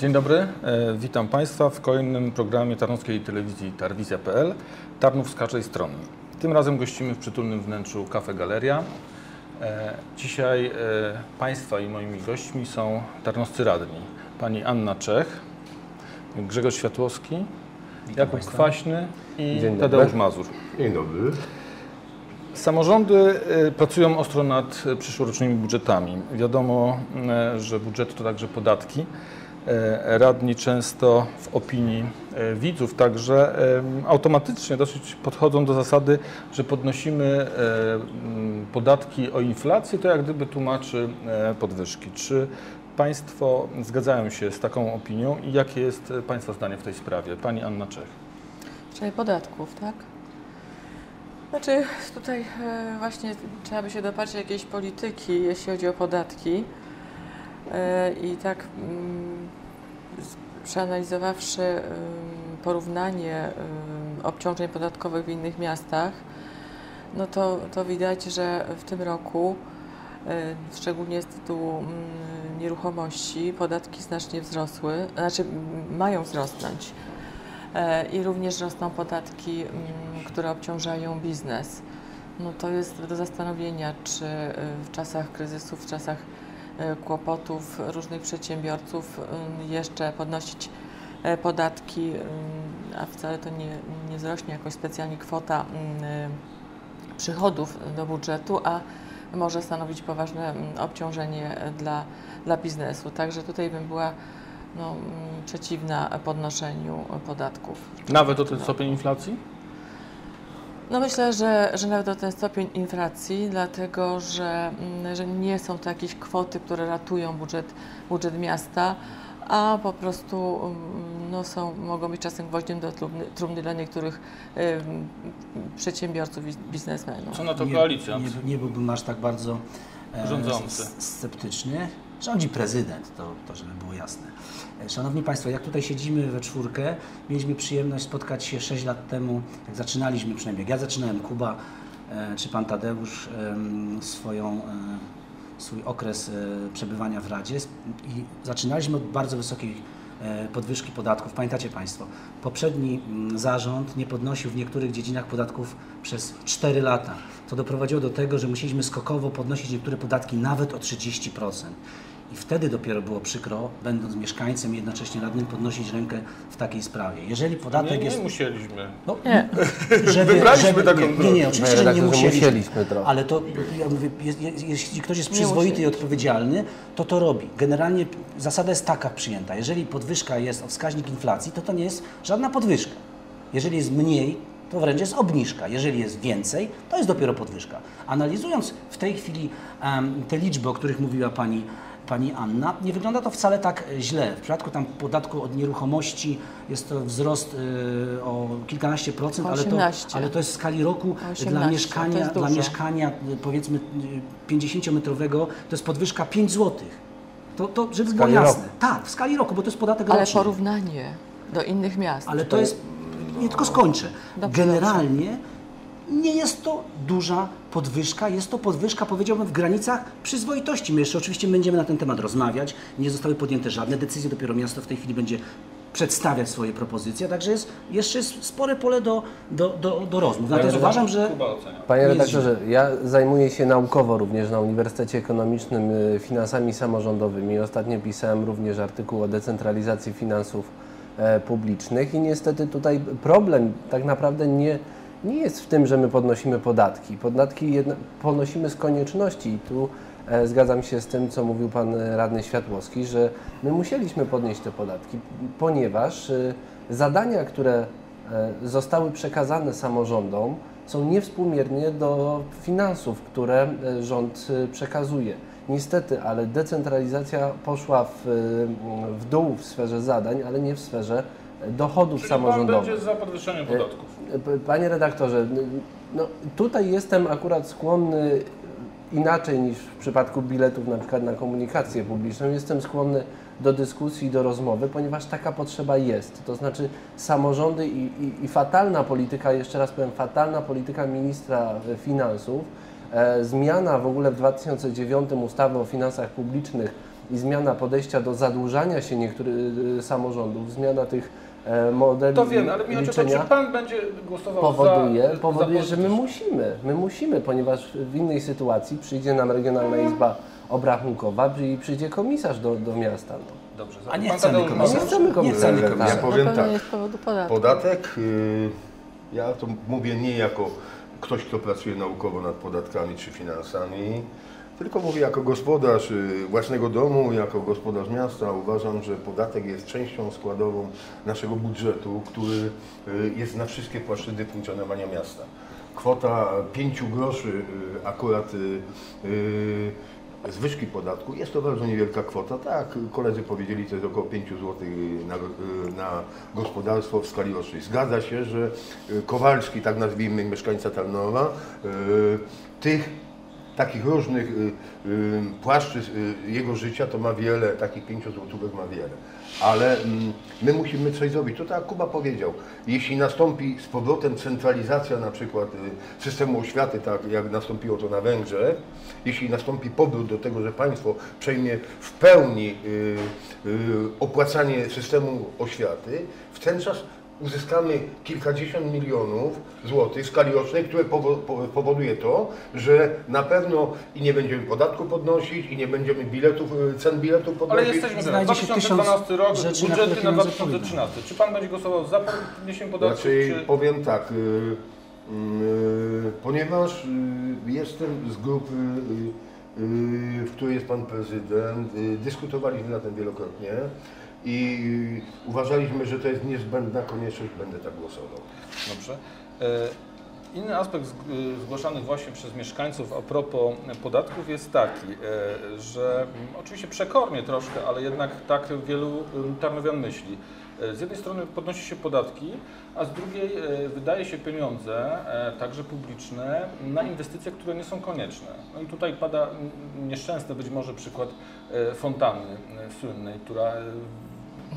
Dzień dobry, e, witam Państwa w kolejnym programie Tarnowskiej Telewizji Tarwizja.pl Tarnów z każdej strony. Tym razem gościmy w przytulnym wnętrzu Cafe Galeria. E, Dzisiaj e, Państwa i moimi gośćmi są tarnowscy radni. Pani Anna Czech, Grzegorz Światłowski, Jakub Państwa. Kwaśny i Dzień dobry. Tadeusz Mazur. Dzień dobry. Samorządy pracują ostro nad przyszłorocznymi budżetami. Wiadomo, że budżet to także podatki. E, Radni często w opinii e, widzów także automatycznie dosyć podchodzą do zasady, że podnosimy e, podatki o inflację, to jak gdyby tłumaczy podwyżki. Czy Państwo zgadzają się z taką opinią i jakie jest Państwa zdanie w tej sprawie? Pani Anna Czech. Czyli podatków, tak? Znaczy tutaj właśnie trzeba by się dopatrzeć jakiejś polityki, jeśli chodzi o podatki. E, I tak mm, przeanalizowawszy ym, porównanie ym, obciążeń podatkowych w innych miastach, no to, to widać, że w tym roku, e, szczególnie z tytułu mm, nieruchomości, podatki znacznie wzrosły, znaczy mają wzrosnąć. E, I również rosną podatki, mm, które obciążają biznes. No to jest do zastanowienia, czy w czasach kryzysów, w czasach kłopotów różnych przedsiębiorców y, jeszcze podnosić e, podatki, y, a wcale to nie, nie wzrośnie jakoś specjalnie kwota y, przychodów do budżetu, a może stanowić poważne obciążenie dla, dla biznesu. Także tutaj bym była no, mm, przeciwna podnoszeniu podatków. Nawet o ten stopień inflacji? No myślę, że, że nawet o ten stopień inflacji, dlatego że, mm, że nie są to jakieś kwoty, które ratują budżet, budżet miasta, a po prostu mm, no, są, mogą być czasem gwoździem do trumny, trumny dla niektórych ym, przedsiębiorców i biznesmenów. Co na to nie, koalicja? Nie, nie byłbym aż tak bardzo e, sceptyczny. Rządzi prezydent, to, to żeby było jasne. E, Szanowni Państwo, jak tutaj siedzimy we czwórkę, mieliśmy przyjemność spotkać się 6 lat temu, jak zaczynaliśmy przynajmniej, jak ja zaczynałem, Kuba e, czy Pan Tadeusz swoją, e, swój okres przebywania w Radzie i zaczynaliśmy od bardzo wysokiej podwyżki podatków. Pamiętacie Państwo, poprzedni mm, zarząd nie podnosił w niektórych dziedzinach podatków przez 4 lata. To doprowadziło do tego, że musieliśmy skokowo podnosić niektóre podatki nawet o 30%. I wtedy dopiero było przykro, będąc mieszkańcem i jednocześnie radnym, podnosić rękę w takiej sprawie. Jeżeli podatek Nie, nie jest... musieliśmy. No, Nie. żeby, Wybraliśmy żeby, taką nie, nie, nie, drogę. oczywiście, że nie redaktorze musieliśmy. musieliśmy. Ale to, ja mówię, jest, jest, jeśli ktoś jest Nie przyzwoity i odpowiedzialny, to to robi. Generalnie zasada jest taka przyjęta. Jeżeli podwyżka jest o wskaźnik inflacji, to to nie jest żadna podwyżka. Jeżeli jest mniej, to wręcz jest obniżka. Jeżeli jest więcej, to jest dopiero podwyżka. Analizując w tej chwili em, te liczby, o których mówiła Pani Pani Anna. Nie wygląda to wcale tak e, źle. W przypadku tam podatku od nieruchomości jest to wzrost y, o kilkanaście procent, ale to, 18. ale to jest w skali roku 18, dla to mieszkania, jest dla mieszkania y, powiedzmy y, 50-metrowego to jest podwyżka 5 zł. To, to żeby było jasne. roku. Tak, w skali roku, bo to jest podatek Ale roczny. porównanie do innych miast. Ale to jest, nie tylko skończę. Dobrze, Generalnie nie jest to duża podwyżka, jest to podwyżka, powiedziałbym, w granicach przyzwoitości. My jeszcze oczywiście będziemy na ten temat rozmawiać. Nie zostały podjęte żadne decyzje, dopiero miasto w tej chwili będzie przedstawiać swoje propozycje, także jest, jeszcze jest spore pole do, do, do, do rozmów. Natomiast uważam, że. Panie redaktorze, ja zajmuję się naukowo również na Uniwersytecie Ekonomicznym y, finansami samorządowymi. Ostatnio pisałem również artykuł o decentralizacji finansów e, publicznych i niestety tutaj problem tak naprawdę nie, nie jest w tym, że my podnosimy podatki. Podatki jedna, podnosimy z konieczności i tu e, zgadzam się z tym, co mówił Pan e, Radny Światłowski, że my musieliśmy podnieść te podatki, ponieważ y, zadania, które e, zostały przekazane samorządom, są niewspółmiernie do finansów, które e, rząd e, przekazuje. Niestety, ale decentralizacja poszła w, e, w dół w sferze zadań, ale nie w sferze e, dochodów Czyli pan samorządowych. będzie za podwyższeniem podatków. P- Panie redaktorze, no, tutaj jestem akurat skłonny inaczej niż w przypadku biletów na przykład na komunikację publiczną. Jestem skłonny do dyskusji, do rozmowy, ponieważ taka potrzeba jest. To znaczy samorządy i, i, i fatalna polityka, jeszcze raz powiem, fatalna polityka ministra e, finansów, e, zmiana w ogóle w 2009 ustawy o finansach publicznych i zmiana podejścia do zadłużania się niektórych y, samorządów, zmiana tych e, modeli To wiem, ale mi chodzi o to, liczenia czy pan będzie głosował powoduje, za... powoduje za że my musimy, my musimy, ponieważ w innej sytuacji przyjdzie nam Regionalna Izba Obrachunkowa i przyjdzie komisarz do, do miasta. No. Dobrze, A nie pan chcemy komisarza. Nie chcemy Nie komisarza. chcemy Tak. Ja komisarza. powiem tak. nie. Podatek, y, ja to mówię nie jako ktoś, kto pracuje naukowo nad podatkami czy finansami, tylko mówię jako gospodarz y, własnego domu, jako gospodarz miasta. Uważam, że podatek jest częścią składową naszego budżetu, który y, jest na wszystkie płaszczyzny funkcjonowania miasta. Kwota 5 groszy y, akurat zwyżki podatku jest to bardzo niewielka kwota. Tak, koledzy powiedzieli, to jest około 5 zł na, na gospodarstwo w skali rocznej. Zgadza się, że Kowalski, tak nazwijmy mieszkańca Tarnowa, tych takich różnych y, y, płaszczyzn y, jego życia to ma wiele, takich 5 złotówek ma wiele. Ale mm, my musimy coś zrobić. To tak Kuba powiedział, jeśli nastąpi z powrotem centralizacja na przykład systemu oświaty, tak jak nastąpiło to na Węgrzech, jeśli nastąpi powrót do tego, że państwo przejmie w pełni opłacanie systemu oświaty, w ten czas uzyskamy kilkadziesiąt milionów złotych w skali rocznej, które powo- po- powoduje to, że na pewno i nie będziemy podatku podnosić, i nie będziemy biletów, y, cen biletów Ale podnosić. jesteśmy Znajdzie teraz. się 2012 rok, rzeczy, na budżety na pieniądze 2013. Czy pan będzie głosował za podniesieniem podatków, Znaczy, czy... powiem tak, y, y, ponieważ y, jestem z grupy, y, y, w której jest pan prezydent, dyskutowaliśmy na tym wielokrotnie i uważaliśmy, że to jest niezbędna konieczność, będę tak głosował. Dobrze. E, Inny aspekt y, zgłaszany właśnie przez mieszkańców a propos podatków jest taki, e, że mm, oczywiście przekornie troszkę, ale jednak tak wielu ym, tarnowian myśli. E, Z jednej strony podnosi się podatki, a z drugiej e, wydaje się pieniądze, e, także publiczne, na inwestycje, które nie są konieczne. No i tutaj pada mm, nieszczęsny być może przykład e, fontanny e, słynnej, która e,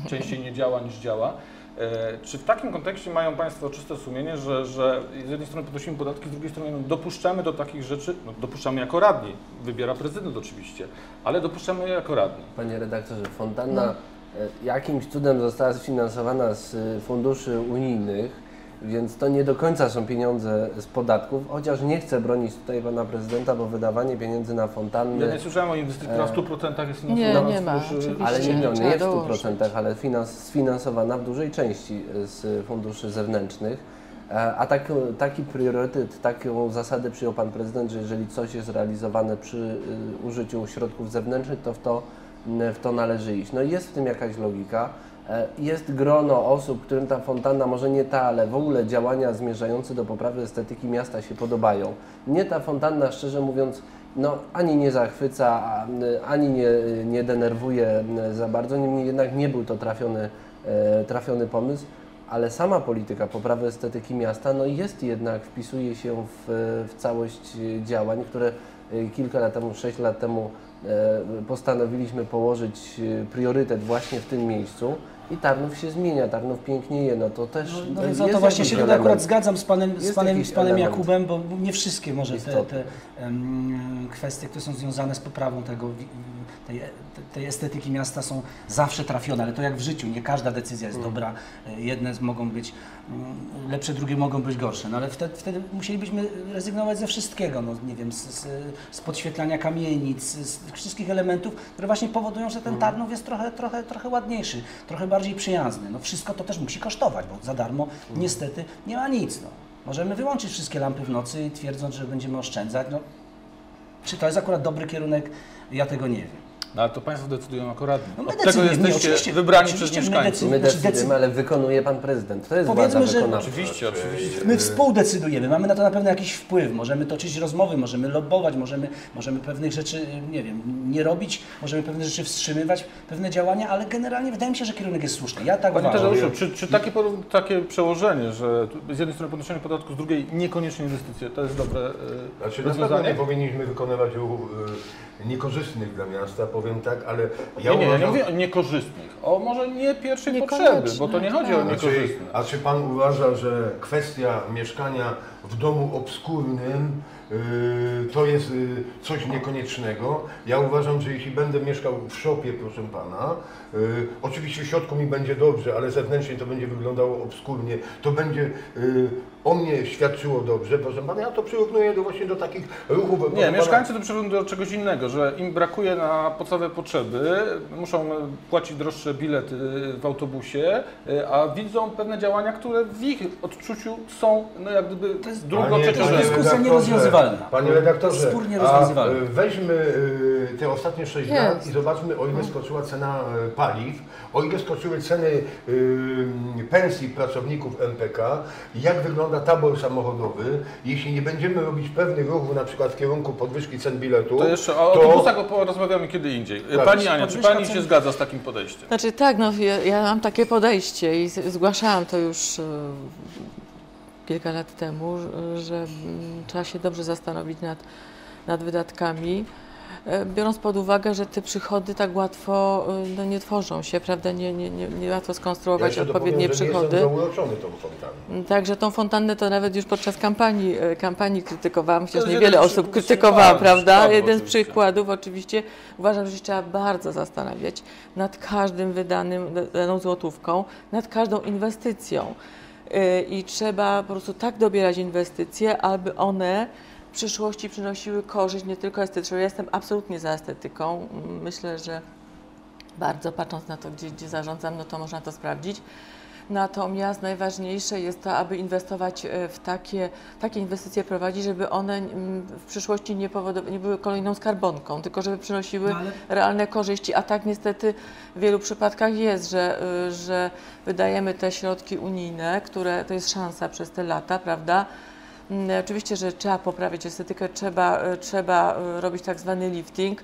częściej nie działa niż działa. E, Czy w takim kontekście mają Państwo czyste sumienie, że, że z jednej strony podnosimy podatki, z drugiej strony no, dopuszczamy do takich rzeczy, no, dopuszczamy jako radni, wybiera prezydent oczywiście, ale dopuszczamy je jako radni. Panie redaktorze, fontanna e, jakimś cudem została sfinansowana z e, funduszy unijnych, więc to nie do końca są pieniądze z podatków, chociaż nie chcę bronić tutaj pana prezydenta, bo wydawanie pieniędzy na Ja fontanny, nie słyszałem o inwestycji, w 100% jest Nie, finansowana nie z ma, oczywiście. ale nie, no, nie w dołożyć. 100%, ale finans, sfinansowana w dużej części z funduszy zewnętrznych. E, A tak, taki priorytet, taką zasadę przyjął Pan Prezydent, że jeżeli coś jest realizowane przy y, użyciu środków zewnętrznych, to w to, w to należy iść. No i jest w tym jakaś logika. E, Jest grono osób, którym ta fontanna, może nie ta, ale w ogóle działania zmierzające do poprawy estetyki miasta się podobają. Mnie ta fontanna, szczerze mówiąc, no, ani nie zachwyca, y, ani nie, nie denerwuje y, za bardzo, niemniej jednak nie był to trafiony, e, trafiony pomysł, ale sama polityka poprawy estetyki miasta no jest jednak, wpisuje się w, w całość działań, które kilka lat temu, sześć lat temu e, postanowiliśmy położyć priorytet właśnie w tym miejscu i Tarnów się zmienia, Tarnów pięknieje, no to też No, no jest to właśnie się tutaj akurat zgadzam z panem, z panem, z panem. Jakubem, bo nie wszystkie może te, te em, kwestie, które są związane z poprawą tego, tej, tej estetyki miasta są zawsze trafione, ale to jak w życiu, nie każda decyzja jest Mm. dobra. E, Jedne mogą być mm, lepsze, drugie mogą być gorsze, no ale wtedy, wtedy musielibyśmy rezygnować ze wszystkiego, no nie wiem, z, z, z podświetlania kamienic, z, z wszystkich elementów, które właśnie powodują, że Mm. ten Tarnów jest trochę, trochę, trochę ładniejszy, trochę bardziej przyjazny. No wszystko to też musi kosztować, bo za darmo niestety nie ma nic. No. Możemy wyłączyć wszystkie lampy w nocy, twierdząc, że będziemy oszczędzać. No, czy to jest akurat dobry kierunek? Ja tego nie wiem. No, ale to Państwo decydują jako radni. No my tego decydujemy, jesteście oczywiście- wybrani oczywiście przez my mieszkańców. My Znaczy, decydujemy, ale wykonuje Pan Prezydent. To jest Powiedzmy, władza że- wykonawcza. Oczywiście, oczywiście. My współdecydujemy, mamy na to na pewno jakiś wpływ, możemy toczyć rozmowy, możemy lobbować, możemy, możemy pewnych rzeczy, nie wiem, nie robić, możemy pewne rzeczy wstrzymywać, pewne działania, ale generalnie wydaje mi się, że kierunek jest słuszny. Ja tak Panie uważam. Czy, czy takie, takie przełożenie, że z jednej strony podnoszenie podatku, z drugiej niekoniecznie inwestycje, to jest dobre e, Znaczy, na pewno nie rozwiązanie? powinniśmy wykonywać ruchów y, niekorzystnych dla miasta, powiem tak, ale ja Nie, nie, ja nie mówię o niekorzystnych, o może nie pierwszej potrzeby, bo to nie chodzi o tak. Niekorzystne. a czy Pan uważa, że kwestia mieszkania w domu obskurnym to jest y, coś niekoniecznego. Ja uważam, że jeśli będę mieszkał w szopie, proszę pana, y, oczywiście w środku mi będzie dobrze, ale zewnętrznie to będzie wyglądało obskurnie, to będzie y, o mnie świadczyło dobrze, proszę pana, ja to przyrównuję do, właśnie do takich ruchów. Nie, pana. mieszkańcy to przychodzą do czegoś innego, że im brakuje na podstawowe potrzeby, muszą płacić droższe bilety w autobusie, y, a widzą pewne działania, które w ich odczuciu są no jak gdyby drugo, Panie- trzecie panie rzędu. dyskusja redaktorze, nierozwiązywalna. Panie redaktorze, To spór nierozwiązywalny. y, weźmy y, te ostatnie 6 Jest. lat i zobaczmy, o ile skoczyła cena y, paliw, o ile skoczyły ceny pensji pracowników MPK, jak wygląda tabor samochodowy. Jeśli nie będziemy robić pewnych ruchów, na przykład w kierunku podwyżki cen biletu, To jeszcze o autobusach porozmawiamy kiedy indziej. Tak. Pani Ania, czy Pani cen- się zgadza z takim podejściem? Znaczy tak, no, ja, ja mam takie podejście i zgłaszałam to już e, kilka lat temu, że- mm, trzeba się dobrze zastanowić nad, nad wydatkami, e, biorąc pod uwagę, że te przychody tak łatwo e, no, nie tworzą się, prawda, nie, nie, nie, nie łatwo ja skonstruować jeszcze odpowiednie przychody. nie jestem zauroczony tą fontami. Także tą fontannę to nawet już podczas kampanii, e, kampanii krytykowałam. Jest niewiele osób krytykowała, prawda? Jeden z przykładów oczywiście. Uważam, że się trzeba bardzo zastanawiać nad każdym wydanym, daną złotówką, nad każdą inwestycją. I trzeba po prostu tak dobierać inwestycje, aby one w przyszłości przynosiły korzyść nie tylko estetyczną. Ja jestem absolutnie za estetyką. Myślę, że bardzo patrząc na to, gdzie, gdzie zarządzam, no to można to sprawdzić. Natomiast najważniejsze jest to, aby inwestować e, w takie, takie inwestycje prowadzić, żeby one mm, w przyszłości nie, nie były kolejną skarbonką, tylko żeby przynosiły No ale- realne korzyści. A tak niestety w wielu przypadkach jest, że, y, że wydajemy te środki unijne, które to jest szansa przez te lata, prawda? Mm, Oczywiście, że trzeba poprawiać estetykę, trzeba, y, trzeba robić tak zwany lifting,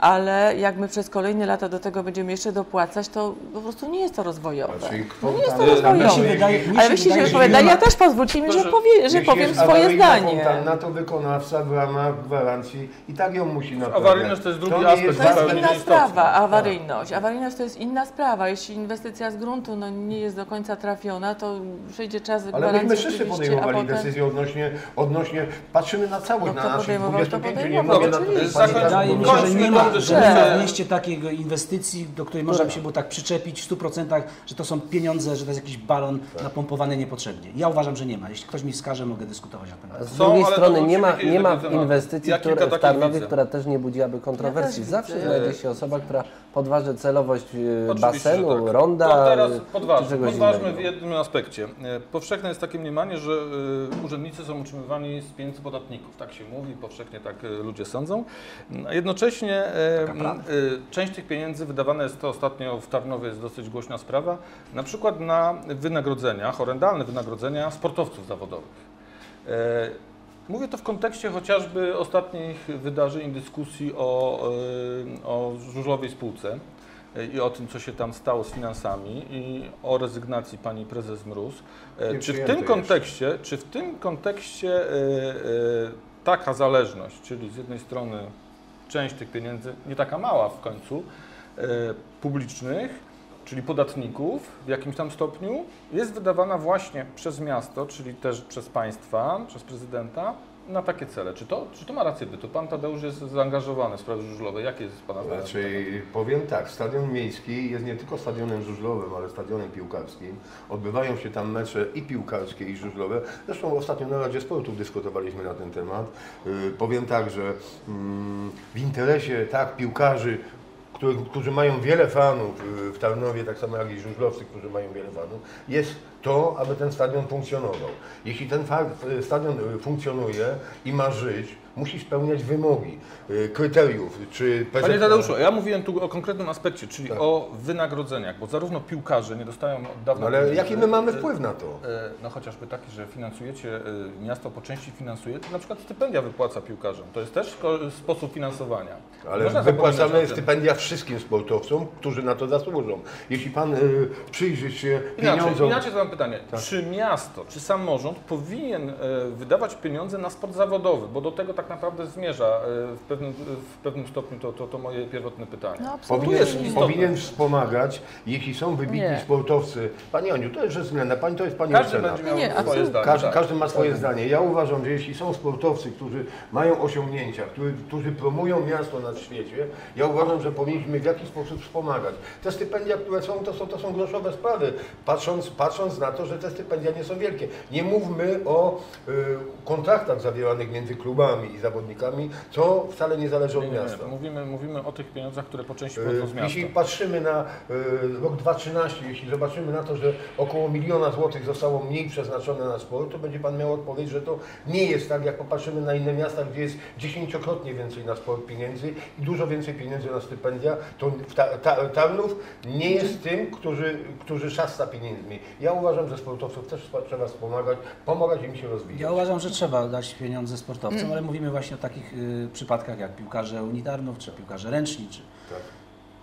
ale jak my przez kolejne lata do tego będziemy jeszcze dopłacać, to po prostu nie jest to rozwojowe. Znaczy, No nie jest to rozwojowe. Się wydaje, Ale się myślicie, wydaje, że że wypowiada, nie ma- ja też pozwólcie mi, że, powie, że Jeśli powiem swoje zdanie. Fontanna, to wykonawca w ramach gwarancji i tak ją musi naprawiać. Awaryjność to jest drugi nie aspekt To jest inna sprawa, awaryjność. Awaryjność to jest inna sprawa. Jeśli inwestycja z gruntu no, nie jest do końca trafiona, to przyjdzie czas Ale gwarancji myśmy wszyscy oczywiście, a podejmowali potem... decyzje odnośnie, odnośnie, patrzymy na całość, No na to naszych podejmował, to 25, nie podejmował, mówię na Zakończmy- Wydaje mi się, że nie ma, tą że nie ma w mieście takiego inwestycji, do której można by się było tak przyczepić w 100%, że to są pieniądze, że to jest jakiś balon napompowany niepotrzebnie. Ja uważam, że nie ma. Jeśli ktoś mi wskaże, mogę dyskutować na ten temat. Z drugiej strony nie ma, nie ma inwestycji Ja które, w Tarnowie, która też nie budziłaby kontrowersji. też Zawsze widzę. znajdzie się osoba, która podważy celowość e, Oczywiście, basenu, tak. ronda To teraz czy podważmy, w jednym aspekcie. E, Powszechne jest takie mniemanie, że e, urzędnicy są utrzymywani z pieniędzy podatników. Tak się mówi, powszechnie tak ludzie sądzą. A jednocześnie e, część tych pieniędzy wydawane jest to ostatnio w Tarnowie jest dosyć głośna sprawa, na przykład na wynagrodzenia, horrendalne wynagrodzenia sportowców zawodowych. E, Mówię to w kontekście chociażby ostatnich wydarzeń, dyskusji o, e, o żużlowej spółce e, i o tym, co się tam stało z finansami i o rezygnacji pani prezes Mróz. E, Nie Czy w tym jeszcze. kontekście, czy w tym kontekście taka zależność, czyli z jednej strony część tych pieniędzy, nie taka mała w końcu, e, publicznych, czyli podatników w jakimś tam stopniu, jest wydawana właśnie przez miasto, czyli też przez państwa, przez prezydenta na takie cele. Czy to, czy to ma rację bytu? Pan Tadeusz jest zaangażowany w sprawy żużlowe. Jakie jest Pana zdanie? Znaczy, powiem tak, stadion miejski jest nie tylko stadionem żużlowym, ale stadionem piłkarskim. Odbywają się tam mecze i piłkarskie, i żużlowe. Zresztą ostatnio na Radzie Sportów dyskutowaliśmy na ten temat. Yy, powiem tak, że mm, w interesie tak piłkarzy, którzy, którzy mają wiele fanów yy, w Tarnowie, tak samo jak i żużlowcy, którzy mają wiele fanów, jest to, aby ten stadion funkcjonował. Jeśli ten y, stadion y, funkcjonuje i ma żyć, musi spełniać wymogi, y, kryteriów, czy Panie PZPN Tadeuszu, ja mówiłem tu o konkretnym aspekcie, czyli Tak. o wynagrodzeniach, bo zarówno piłkarze nie dostają od dawna No ale pieniędzy, jaki my mamy wpływ na to? e, No chociażby taki, że finansujecie, e, miasto po części finansuje, to na przykład stypendia wypłaca piłkarzom. To jest też sposób finansowania. Ale Można wypłacamy stypendia wszystkim sportowcom, którzy na to zasłużą. Jeśli pan y, przyjrzy się Inaczej, pieniądzom... inaczej zadam pytanie. Tak. Czy miasto, czy samorząd powinien e, wydawać pieniądze na sport zawodowy? Bo do tego tak tak naprawdę zmierza e, w pewnym, w pewnym stopniu to, to, to moje pierwotne pytanie. No. Powinien, powinien wspomagać, jeśli są wybitni Nie. sportowcy. Pani Aniu, to jest względna, Pani to jest Pani Każdy ocena. będzie miał Nie, swoje zdanie. Każdy, tak. każdy ma swoje zdanie. Ja uważam, że jeśli są sportowcy, którzy mają osiągnięcia, którzy, którzy promują miasto na świecie, ja uważam, że powinniśmy w jakiś sposób wspomagać. Te stypendia, które są, to są, to są groszowe sprawy, patrząc, patrząc na to, że te stypendia nie są wielkie. Nie mówmy o y, kontraktach zawieranych między klubami i zawodnikami, co wcale nie zależy od miasta. nie. Mówimy, mówimy o tych pieniądzach, które po części E, pochodzą z miasta. Jeśli patrzymy na e, rok 2013, jeśli zobaczymy na to, że około miliona złotych zostało mniej przeznaczone na sport, to będzie Pan miał odpowiedź, że to nie jest tak, jak popatrzymy na inne miasta, gdzie jest dziesięciokrotnie więcej na sport pieniędzy i dużo więcej pieniędzy na stypendia, to ta, ta, Tarnów nie jest tym, którzy, którzy szasta pieniędzmi. Ja uważam, że sportowców też trzeba wspomagać, pomagać im się rozwijać. Ja uważam, że trzeba dać pieniądze sportowcom, ale mówimy właśnie o takich y, przypadkach jak piłkarze unitarnów, czy piłkarze ręczni, czy Tak.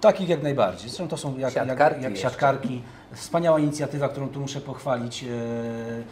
takich jak najbardziej. Zresztą to są jak, jak, Siatkarki jak jeszcze. siatkarki. Wspaniała inicjatywa, którą tu muszę pochwalić. y,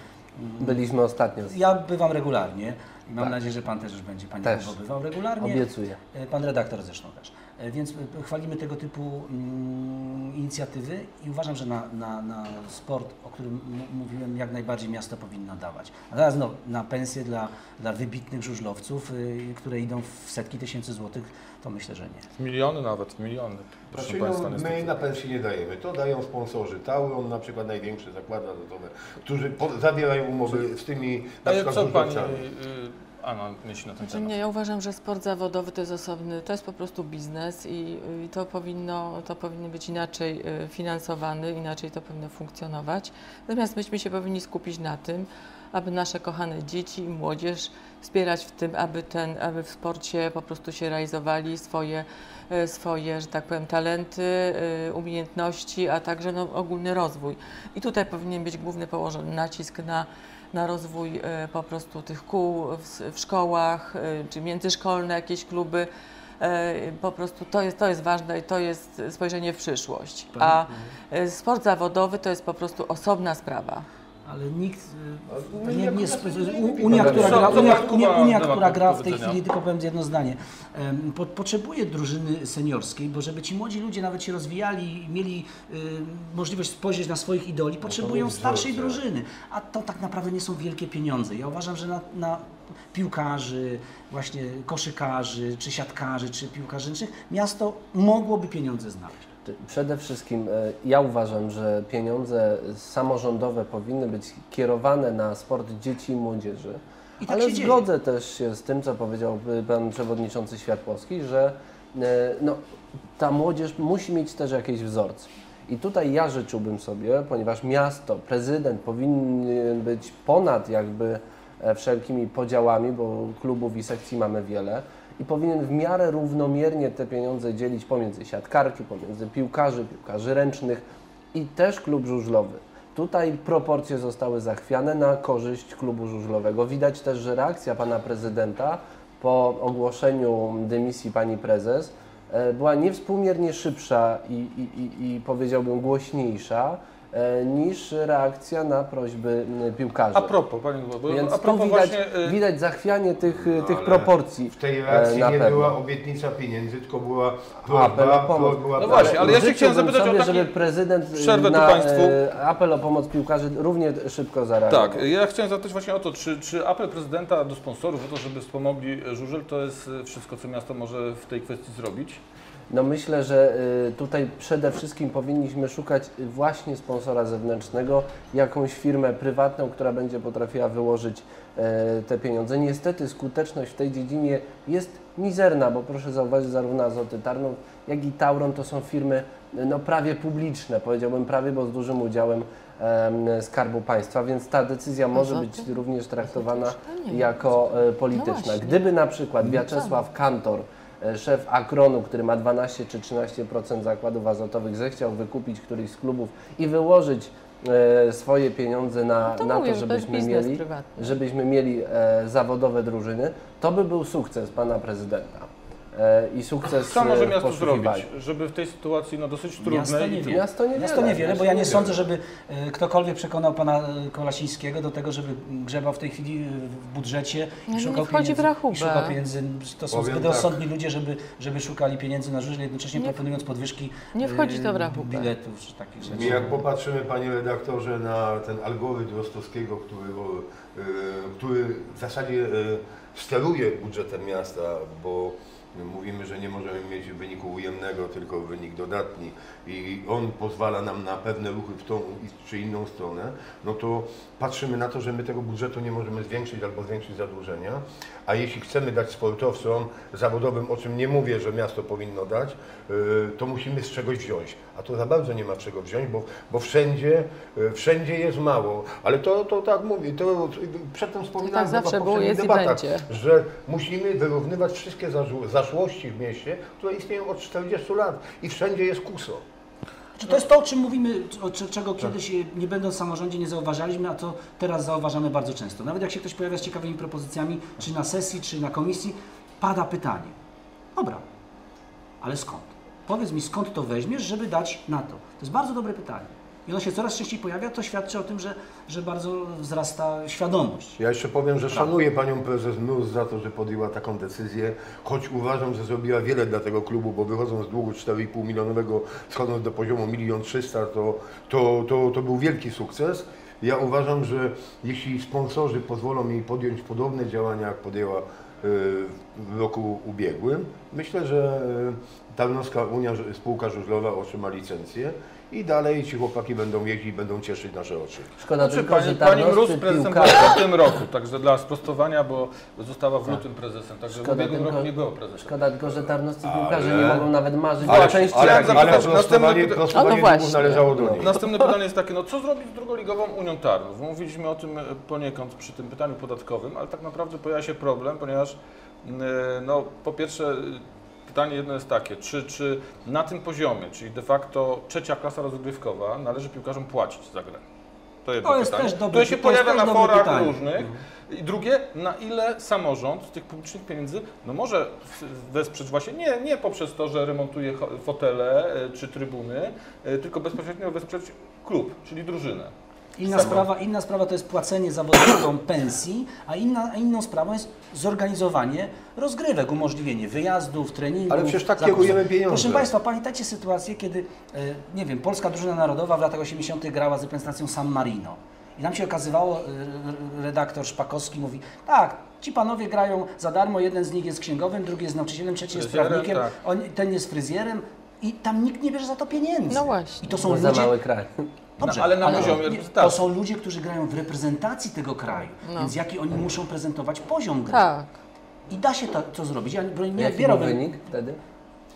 Byliśmy ostatnio. Ja bywam regularnie i mam Tak. nadzieję, że Pan też już będzie, Panie Też. Kubo, bywał regularnie. Obiecuję. E, Pan redaktor zresztą też. E, Więc chwalimy tego typu mm, inicjatywy i uważam, że na, na, na sport, o którym mówiłem, jak najbardziej miasto powinno dawać. A teraz no, na pensje dla, dla wybitnych żużlowców, y, które idą w setki tysięcy złotych, to myślę, że nie. Miliony nawet, miliony. Proszę Znaczy, Państwa, no, niestety. my na pensji nie dajemy. To dają sponsorzy. Tauron, na przykład największe zakłady azotowe, którzy po, zawierają umowy z tymi na przykład co Pani Anna myśli na ten Znaczy temat? nie, ja uważam, że sport zawodowy to jest osobny, to jest po prostu biznes i, i to, powinno, to powinien być inaczej y, finansowany, inaczej to powinno funkcjonować. Natomiast myśmy się powinni skupić na tym, aby nasze kochane dzieci i młodzież wspierać w tym, aby, ten, aby w sporcie po prostu się realizowali swoje, swoje że tak powiem, talenty, y, umiejętności, a także no, ogólny rozwój. I tutaj powinien być główny położony nacisk na na rozwój e, po prostu tych kół w, w szkołach, e, czy międzyszkolne jakieś kluby. E, Po prostu to jest, to jest ważne i to jest spojrzenie w przyszłość. A e, sport zawodowy to jest po prostu osobna sprawa. Ale nikt, Ale y, nie, jako nie, nie lubimy Unia, tego. która gra, Unia, Unia, Unia która gra w tej chwili, tylko powiem jedno zdanie, po, potrzebuje drużyny seniorskiej, bo żeby ci młodzi ludzie nawet się rozwijali i mieli y, możliwość spojrzeć na swoich idoli, potrzebują mieć starszej wzorce. drużyny. A to tak naprawdę nie są wielkie pieniądze. Ja uważam, że na, na piłkarzy, właśnie koszykarzy, czy siatkarzy, czy piłkarzy miasto mogłoby pieniądze znaleźć. Przede wszystkim e, ja uważam, że pieniądze samorządowe powinny być kierowane na sport dzieci i młodzieży. I tak Ale się dzieje. zgodzę też się z tym, co powiedział pan przewodniczący Światłowski, że e, no, ta młodzież musi mieć też jakieś wzorce. I tutaj ja życzyłbym sobie, ponieważ miasto, prezydent powinien być ponad jakby e, wszelkimi podziałami, bo klubów i sekcji mamy wiele, i powinien w miarę równomiernie te pieniądze dzielić pomiędzy siatkarki, pomiędzy piłkarzy, piłkarzy ręcznych i też klub żużlowy. Tutaj proporcje zostały zachwiane na korzyść klubu żużlowego. Widać też, że reakcja pana prezydenta po ogłoszeniu dymisji pani prezes e, była niewspółmiernie szybsza i, i, i, i powiedziałbym głośniejsza niż reakcja na prośby piłkarzy. A propos, Panie bo Więc a tu propos widać, właśnie... y, widać zachwianie tych, No, tych proporcji. W tej e, reakcji na nie pewno. była obietnica pieniędzy, tylko była Apel o prośba, pomoc. była No właśnie, ale ja się chciałem zapytać o sobie, taki- żeby prezydent Przerwę na państwu. e, apel o pomoc piłkarzy równie szybko zareagował. Tak, ja chciałem zapytać właśnie o to, czy, czy apel prezydenta do sponsorów o to, żeby wspomogli żużel, to jest wszystko, co miasto może w tej kwestii zrobić? No myślę, że y, tutaj przede wszystkim powinniśmy szukać właśnie sponsora zewnętrznego, jakąś firmę prywatną, która będzie potrafiła wyłożyć e, te pieniądze. Niestety skuteczność w tej dziedzinie jest mizerna, bo proszę zauważyć, zarówno Azoty Tarnów, jak i Tauron to są firmy e, no, prawie publiczne, powiedziałbym prawie, bo z dużym udziałem em, Skarbu Państwa, więc ta decyzja może być również traktowana jako e, polityczna. No. Gdyby na przykład Wiaczesław Kantor szef Akronu, który ma 12 czy 13% zakładów azotowych, zechciał wykupić któryś z klubów i wyłożyć e, swoje pieniądze na, No to na mówię, to, to żebyśmy biznes mieli, prywatny. żebyśmy mieli e, zawodowe drużyny, to by był sukces pana prezydenta. E, i sukces Co może e, miasto zrobić, żeby w tej sytuacji no, dosyć Miasto trudnej... niewiele. Miasto niewiele. Miasto niewiele, bo ja nie Miasto sądzę, żeby e, ktokolwiek przekonał pana Kolasińskiego do tego, żeby grzebał w tej chwili w budżecie No, i nie szukał pieniędzy. I szukał pieniędzy. To są Powiem zbyt tak. rozsądni ludzie, żeby, żeby szukali pieniędzy na żużel, jednocześnie Nie- proponując podwyżki nie wchodzi to w rachubę. biletów czy takich rzeczy. Jak popatrzymy, panie redaktorze, na ten algorytm Rostowskiego, który, który w zasadzie steruje budżetem miasta, bo mówimy, że nie możemy mieć wyniku ujemnego, tylko wynik dodatni i on pozwala nam na pewne ruchy w tą i- czy inną stronę, no to patrzymy na to, że my tego budżetu nie możemy zwiększyć albo zwiększyć zadłużenia, a jeśli chcemy dać sportowcom zawodowym, o czym nie mówię, że miasto powinno dać, y, to musimy z czegoś wziąć. A to za bardzo nie ma czego wziąć, bo, bo wszędzie, y, wszędzie jest mało. Ale to, to tak mówię, to przedtem wspominałem tak zawsze było, jest debatach, że musimy wyrównywać wszystkie zażu- zaszłości w mieście, które istnieją od 40 lat i wszędzie jest kuso. Czy to jest to, o czym mówimy, o czego kiedyś, nie będąc w samorządzie, nie zauważaliśmy, a to teraz zauważamy bardzo często. Nawet jak się ktoś pojawia z ciekawymi propozycjami, czy na sesji, czy na komisji, pada pytanie. Dobra, ale skąd? Powiedz mi, skąd to weźmiesz, żeby dać na to? To jest bardzo dobre pytanie. I ono się coraz częściej pojawia, to świadczy o tym, że, że bardzo wzrasta świadomość. Ja jeszcze powiem, że szanuję panią prezes Nus za to, że podjęła taką decyzję, choć uważam, że zrobiła wiele dla tego klubu, bo wychodząc z długu 4,5 milionowego, schodząc do poziomu 1 300 to, to, to, to był wielki sukces. Ja uważam, że jeśli sponsorzy pozwolą jej podjąć podobne działania, jak podjęła y, w roku ubiegłym, myślę, że y, Tarnowska Unia Spółka Żużlowa otrzyma licencję i dalej ci chłopaki będą jeździć i będą cieszyć nasze oczy. Szkoda Znaczy, tylko, pani, że pani Mróz prezesem była w tym roku, także dla sprostowania, bo została w lutym prezesem, także w Szkoda ubiegłym tylko- roku nie było prezesem. Szkoda tylko, że tarnowscy Ale- piłkarze nie mogą nawet marzyć Ale, o części ale, ale, zapytać, prostowanie, No to długów właśnie. należało do nich. Następne pytanie jest takie, no co zrobić z drugoligową Unią Tarnów? Mówiliśmy o tym e, poniekąd przy tym pytaniu podatkowym, ale tak naprawdę pojawia się problem, ponieważ mm, e, no, po pierwsze pytanie jedno jest takie, czy, czy na tym poziomie, czyli de facto trzecia klasa rozgrywkowa, należy piłkarzom płacić za grę? To jedno To jest pytanie, też dobre- które się to pojawia na forach pytanie. różnych. I drugie, na ile samorząd z tych publicznych pieniędzy no może wesprzeć właśnie nie, nie poprzez to, że remontuje fotele e, czy trybuny, e, tylko bezpośrednio wesprzeć klub, czyli drużynę. Inna Samo. sprawa, inna sprawa to jest płacenie zawodnikom pensji, a, inna, a inną sprawą jest zorganizowanie rozgrywek, umożliwienie wyjazdów, treningów. Ale przecież tak zakursów. kierujemy pieniądze. Proszę Państwa, pamiętacie sytuację, kiedy, e, nie wiem, polska drużyna narodowa w latach 80. grała z reprezentacją San Marino. I nam się okazywało, e, redaktor Szpakowski mówi, tak, ci panowie grają za darmo, jeden z nich jest księgowym, drugi jest nauczycielem, trzeci jest Fryzjerem, prawnikiem, tak. on, ten jest fryzjerem i tam nikt nie bierze za to pieniędzy. No właśnie. I to są Bo za ludzie, mały kraj. Dobrze, No, ale na poziomie nie, reprezentacji. To są ludzie, którzy grają w reprezentacji tego kraju, No. więc jaki oni muszą prezentować poziom gry. Tak. I da się to, to zrobić. Ja broń nie Jaki był wynik wtedy?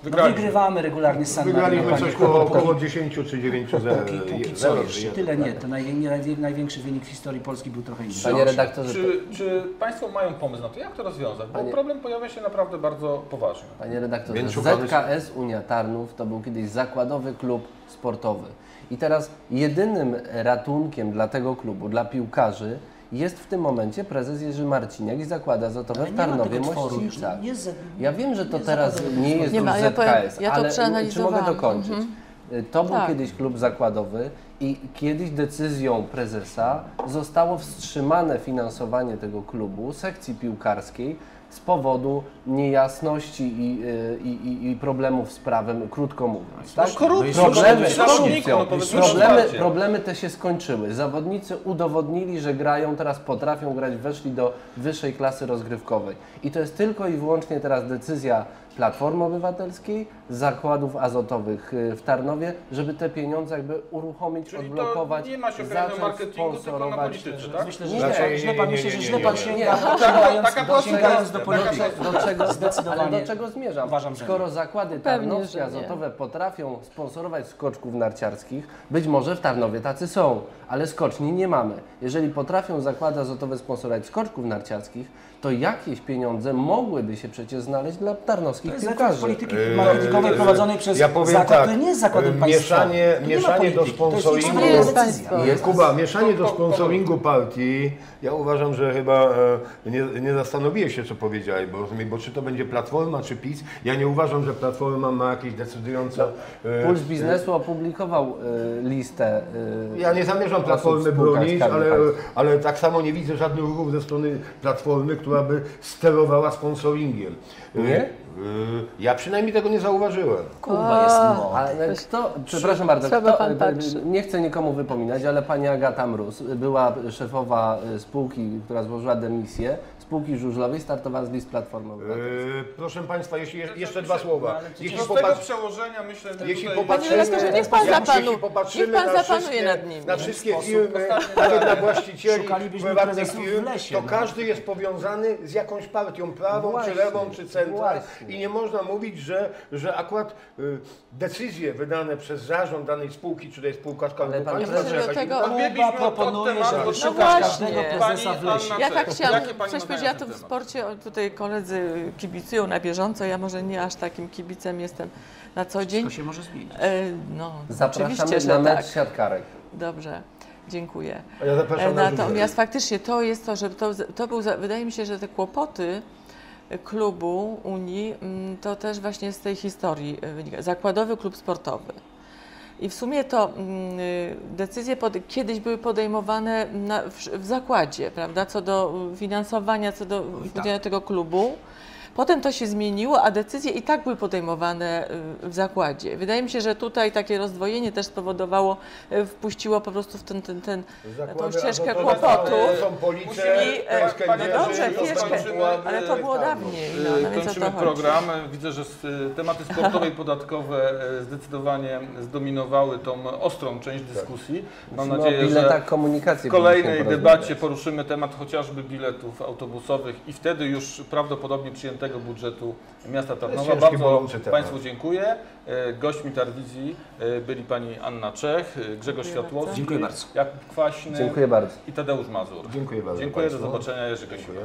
No, Wygraliśmy. wygrywamy regularnie z San Marino. Wygraliśmy coś około, około 10 czy 9 0. Póki, póki co jeszcze. Tyle nie. To naj, nie, naj, największy wynik w historii Polski był trochę inny. Panie redaktorze, Czy, czy Państwo mają pomysł na to, jak to rozwiązać? Bo Panie- problem pojawia się naprawdę bardzo poważnie. Panie redaktorze, ZKS Unia Tarnów to był kiedyś zakładowy klub sportowy. I teraz jedynym ratunkiem dla tego klubu, dla piłkarzy, jest w tym momencie prezes Jerzy Marciniak i zakłada Ale w Tarnowie Mościcach. Ja wiem, że to nie teraz zakładowy nie jest Nie już ma, ja powiem- ZKS, ja to ale czy mogę dokończyć? To był Tak. kiedyś klub zakładowy i kiedyś decyzją prezesa zostało wstrzymane finansowanie tego klubu, sekcji piłkarskiej z powodu niejasności i, y, i, i, i problemów z prawem, krótko mówiąc. Tak? korupcja, Problemy, no, z no, korupcją. no, powiedzmy problemy, otwarcie. problemy te się skończyły. Zawodnicy udowodnili, że grają, teraz potrafią grać, weszli do wyższej klasy rozgrywkowej. I to jest tylko i wyłącznie teraz decyzja Platformy Obywatelskiej, zakładów azotowych y, w Tarnowie, żeby te pieniądze jakby uruchomić, Czyli odblokować, to nie ma się zacząć marketingu, tylko na sponsorować. tak? Myślę, że Nie, źle, nie, źle pan myśli, że nie, źle nie, pan nie. się Nie, sięgając, taka do, polityki. Do, czego, Zdecydowanie. Ale do czego zmierzam? Uważam, że Skoro zakłady tarnowskie azotowe potrafią sponsorować skoczków narciarskich, być może w Tarnowie tacy są, ale skoczni nie mamy. Jeżeli potrafią zakłady azotowe sponsorować skoczków narciarskich, to jakieś pieniądze mogłyby się przecież znaleźć dla tarnowskich To jest piłkarzy. polityki Eee, marketingowej eee, prowadzonej przez ja powiem zakład, tak, nie jest zakładem państwowym. mieszanie- mieszanie do polityki, to jest sponsoringu- jest Kuba, mieszanie do sponsoringu partii, ja uważam, że chyba e, nie, nie zastanowiłeś się, co powiedziałeś, bo bo czy to będzie Platforma, czy PiS, ja nie uważam, że Platforma ma jakieś decydujące... e, Puls Biznesu opublikował y, listę. Ja nie zamierzam Platformy bronić, ale, ale tak samo nie widzę żadnych ruchów ze strony Platformy, która by sterowała sponsoringiem. Nie? E, Ja przynajmniej tego nie zauważyłem. Kurwa jest no. Ale kto, przepraszam bardzo, kto, pan y, patrzy. nie chcę nikomu wypominać, ale pani Agata Mróz była szefowa y, spółki, która złożyła demisję, spółki żużlowej, startowała z list Platformy Obywatelskiej. E, Proszę Państwa, jeśli jeszcze dwa słowa. Jeśli Z tego popatrz- przełożenia myślę, że Jeśli tutaj... Panie redaktorze, niech pan jak- zapanu- jeśli popatrzymy niech pan na zapanuje wszystkie- nad nimi. Na wszystkie firmy, nawet na właścicieli szukalibyśmy prywatnych prezesów w firm, lesie, to no. każdy jest powiązany z jakąś partią prawą, Właśnie, czy lewą, czy centrum. właśnie. I nie można mówić, że, że akurat y, decyzje wydane przez zarząd danej spółki, czy to jest spółka Skarbu pan Państwa, prezes- czy jakaś do tego- inna- Odbiegliśmy Kuba od- proponuje, tematu, żeby szukać właśnie. każdego prezesa w Pani lesie. Anna Ja tak chciałam jakie pani coś ma zdanie ja tu ten w sporcie tutaj koledzy kibicują na bieżąco, ja może nie aż takim kibicem jestem na co dzień. To się może zmienić. E, no, Zapraszamy na mecz tak. siatkarek. Dobrze, dziękuję. A ja zapraszam E, na Natomiast faktycznie to jest to, że to, to był, za- wydaje mi się, że te kłopoty klubu Unii, mm, to też właśnie z tej historii e, wynika. Zakładowy klub sportowy. I w sumie to mm, y, decyzje pod, kiedyś były podejmowane na, w, w zakładzie, prawda, co do finansowania, co do udziału tego klubu. Potem to się zmieniło, a decyzje i tak były podejmowane y, w zakładzie. Wydaje mi się, że tutaj takie rozdwojenie też spowodowało, y, wpuściło po prostu w ten, ten, ten Zakłady, tą ścieżkę e, kędzierzy, no dobrze, skończyło, ale to było tak. dawniej. No, no Kończymy program. Widzę, że s- tematy sportowe i podatkowe e, zdecydowanie zdominowały tą ostrą część dyskusji. Mam nadzieję, że w kolejnej debacie poruszymy temat chociażby biletów autobusowych i wtedy już prawdopodobnie budżetu miasta Tarnowa. Bardzo. Państwu dziękuję. E, Gośćmi Tarwizji e, byli Pani Anna Czech, e, Grzegorz Dziękuję Światłowski, Dziękuję bardzo. Jakub Kwaśny Dziękuję bardzo. i Tadeusz Mazur. Dziękuję bardzo Dziękuję, do zobaczenia, Jerzy. Dziękuję.